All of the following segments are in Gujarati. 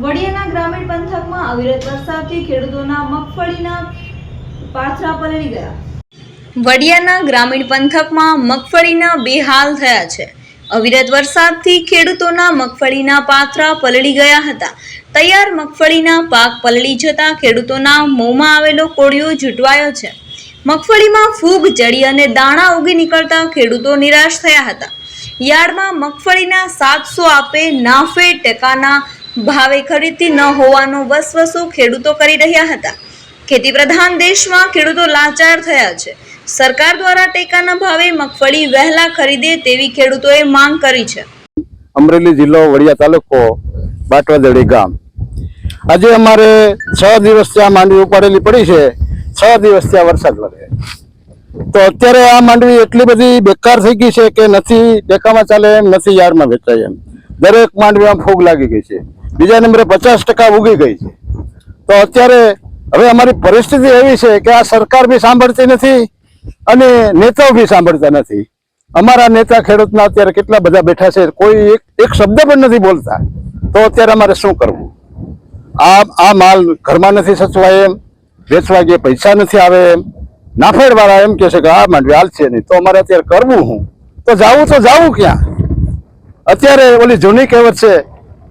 વડિયાના ગ્રામીણ પંથકમાં અવિરત વરસાદથી ખેડૂતોના મગફળીના પાથરા પલળી ગયા. વડિયાના ગ્રામીણ પંથકમાં મગફળીના બેહાલ થયા છે. અવિરત વરસાદથી ખેડૂતોના મગફળીના પાથરા પલળી ગયા હતા. તૈયાર મગફળીના પાક પલળી જતા ખેડૂતોના મોંમાં આવેલો કોળિયો જૂટવાયો છે. મગફળીમાં ફૂગ ચડી અને દાણા ઉગી નીકળતા ખેડૂતો નિરાશ થયા હતા. યાર્ડમાં મગફળીના સાતસો આપે નાફે ટકાના ભાવે ખરીદતી ન હોવાનો વસવસો ખેડૂતો કરી રહ્યા હતા. ખેતી પ્રધાન દેશમાં ખેડૂતો લાચાર થયા છે. સરકાર દ્વારા ટેકાના ભાવે મગફળી, વહેલા ખરીદે તેવી ખેડૂતોએ માંગ કરી છે. અમરેલી જિલ્લો વડિયા તાલુકો બાટવાદડી ગામ. આજે અમારે છ દિવસ ત્યાં માંડવી ઉપાડેલી પડી છે. છ દિવસ ત્યાં વરસાદ લાગે તો અત્યારે આ માંડવી એટલી બધી બેકાર થઈ ગઈ છે કે નથી, ટેકામાં ચાલે એમ, નથી યાર્ડમાં વેચાય એમ. દરેક માંડવીમાં ફૂગ લાગી ગઈ છે. બીજા નંબરે પચાસ ટકા ઉગી ગઈ છે. તો અત્યારે હવે અમારી પરિસ્થિતિ એવી છે કે આ સરકાર બી સાંભળતી નથી અને નેતાઓ બી સાંભળતા નથી. અમારા નેતા ખેડૂતના અત્યારે કેટલા બધા બેઠા છે, કોઈ એક એક શબ્દ પણ નથી બોલતા. તો અત્યારે અમારે શું કરવું? આ આ માલ ઘરમાં નથી સચવાય એમ, વેચવા ગયે પૈસા નથી આવે એમ. નાફેડવાળા એમ કહે છે કે આ માંડવી હાલશે નહીં. તો અમારે અત્યારે કરવું હું? તો જાવું તો જાવું ક્યાં? અત્યારે ઓલી જૂની કહેવત છે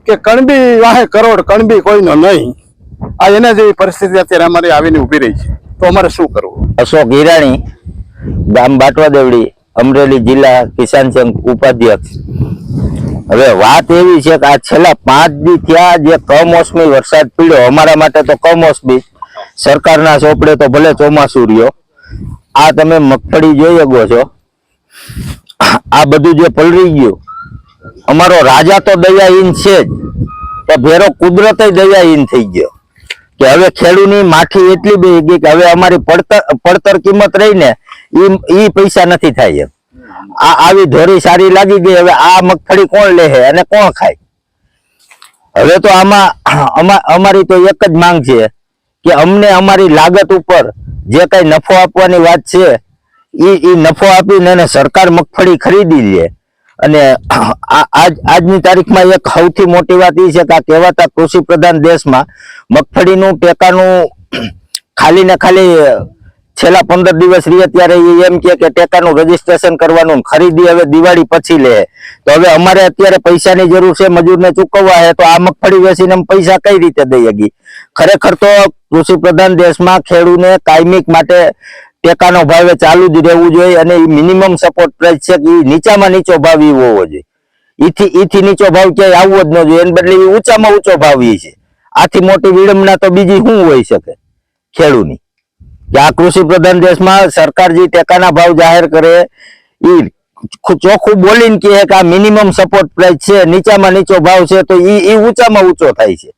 કે કણબી વાહે કરોડ, કણબી કોઈનો નહીં. આ એના જેવી પરિસ્થિતિ અત્યારે અમારી આવીને ઊભી રહી છે. તો અમારે શું કરવું? અશોક હિરાણી, ગામ બાટવા દેવડી અમરેલી જિલ્લા કિસાન સંઘ ઉપાધ્યક્ષ. હવે વાત એવી છે કે આ છેલ્લા પાંચ દી ત્યાં જે કમોસમી વરસાદ પડ્યો, અમારા માટે તો કમોસમી. સરકારના ચોપડે તો ભલે ચોમાસું રહ્યો. આ તમે મગફળી જોઈ શકો છો. આ બધું જે પલળી ગયું અમારો રાજા તો દયાહીન છે જ તો ભેરો કુદરતે દયાહીન થઈ ગયો. કે હવે ખેડૂની માઠી એટલી બે ગઈ કે હવે અમારી પડતર પડતર કિંમત રહીને એ પૈસા નથી થાય એમ. આ આવી ધોરી સારી લાગી ગઈ, હવે આ મગફળી કોણ લે અને કોણ ખાય? હવે તો આમાં અમા- અમારી તો એક જ માંગ છે કે અમને અમારી લાગત ઉપર જે કઈ નફો આપવાની વાત છે એ નફો આપીને સરકાર મગફળી ખરીદી લે. અને આજ આજની તારીખમાં એક સૌથી મોટી વાત એ છે કે આ કહેવાતા કૃષિ પ્રધાન દેશમાં મગફળીનું, ટેકાનું, ખાલી ને ખાલી છેલ્લા પંદર દિવસ રહીએ ત્યારે એ એમ કે ટેકાનું રજીસ્ટ્રેશન કરવાનું ખરીદી હવે દિવાળી પછી લે. તો હવે અમારે અત્યારે પૈસાની જરૂર છે, મજૂરને ચૂકવવા છે તો આ મગફળી વેચીને પૈસા કઈ રીતે દઈ શકીએ ખરેખર તો કૃષિ પ્રધાન દેશમાં ખેડૂને કાયમિક માટે ટેકાનો ભાવે ચાલુ જ રહેવું જોઈએ અને મિનિમમ સપોર્ટ પ્રાઇસ છે ઈ નીચામાં નીચો ભાવ એ હોવો જોઈએ. ઈથી ઈથી નીચો ભાવ ક્યાંય આવવો જ ન જોઈએ. એને બદલે એ ઊંચામાં ઊંચો ભાવ એ છે. આથી મોટી વિડંબના તો બીજી શું હોઈ શકે? ખેડૂની. કે આ કૃષિ પ્રધાન દેશમાં સરકાર જે ટેકાના ભાવ જાહેર કરે એ ચોખ્ખું બોલીને કહે કે આ મિનિમમ સપોર્ટ પ્રાઇસ છે, નીચામાં નીચો ભાવ છે, તો એ ઊંચામાં ઊંચો થાય છે.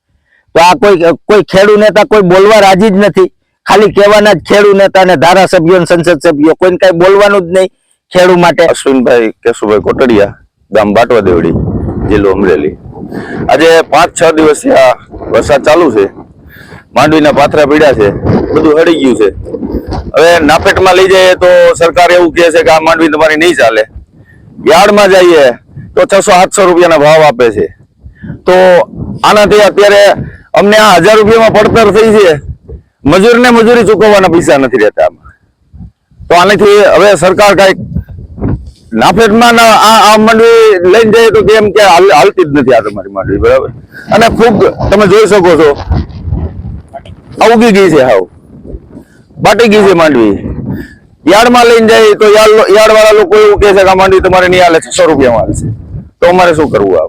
તો આ કોઈ કોઈ ખેડૂત નેતા કોઈ બોલવા રાજી જ નથી. ખાલી કહેવાના જ ખેડૂ નેતા અને ધારાસભ્યો સંસદ સભ્યો. કોઈને કઈ બોલવાનું જ નહીં ખેડૂ માટે. અશ્વિનભાઈ કેશુભાઈ કોટડિયા, ગામ બાટવા દેવડી જિલ્લો અમરેલી. આજે પાંચ છ દિવસથી આ વરસાદ ચાલુ છે. માંડવીના પાથરા પીડ્યા છે. બધું હળી ગયું છે. હવે નાપેટમાં લઈ જઈએ તો સરકાર એવું કહે છે કે આ માંડવી તમારી નહીં ચાલે. યાર્ડમાં જઈએ તો છસો સાતસો રૂપિયાના ભાવ આપે છે. તો આનાથી અત્યારે અમને આ હજાર રૂપિયામાં પડતર થઈ છે. મજૂરને મજૂરી ચૂકવવાના પૈસા નથી રહેતા આમાં. તો આનાથી હવે સરકાર કંઈક નાફેટમાં આ મંડળી લઈને જઈએ તો કેમ કે હાલ- હાલતી જ નથી આ તમારી મંડળી બરાબર? અને ખૂબ તમે જોઈ શકો છો ઉગી ગઈ છે હાવ. બાટી ગઈ છે માંડવી. યાર્ડમાં લઈને જાય તો યાર્ડ યાર્ડ વાળા લોકો એવું કહે છે કે આ માંડવી તમારે નહીં હાલે છસો રૂપિયામાં હાલશે. તો અમારે શું કરવું આ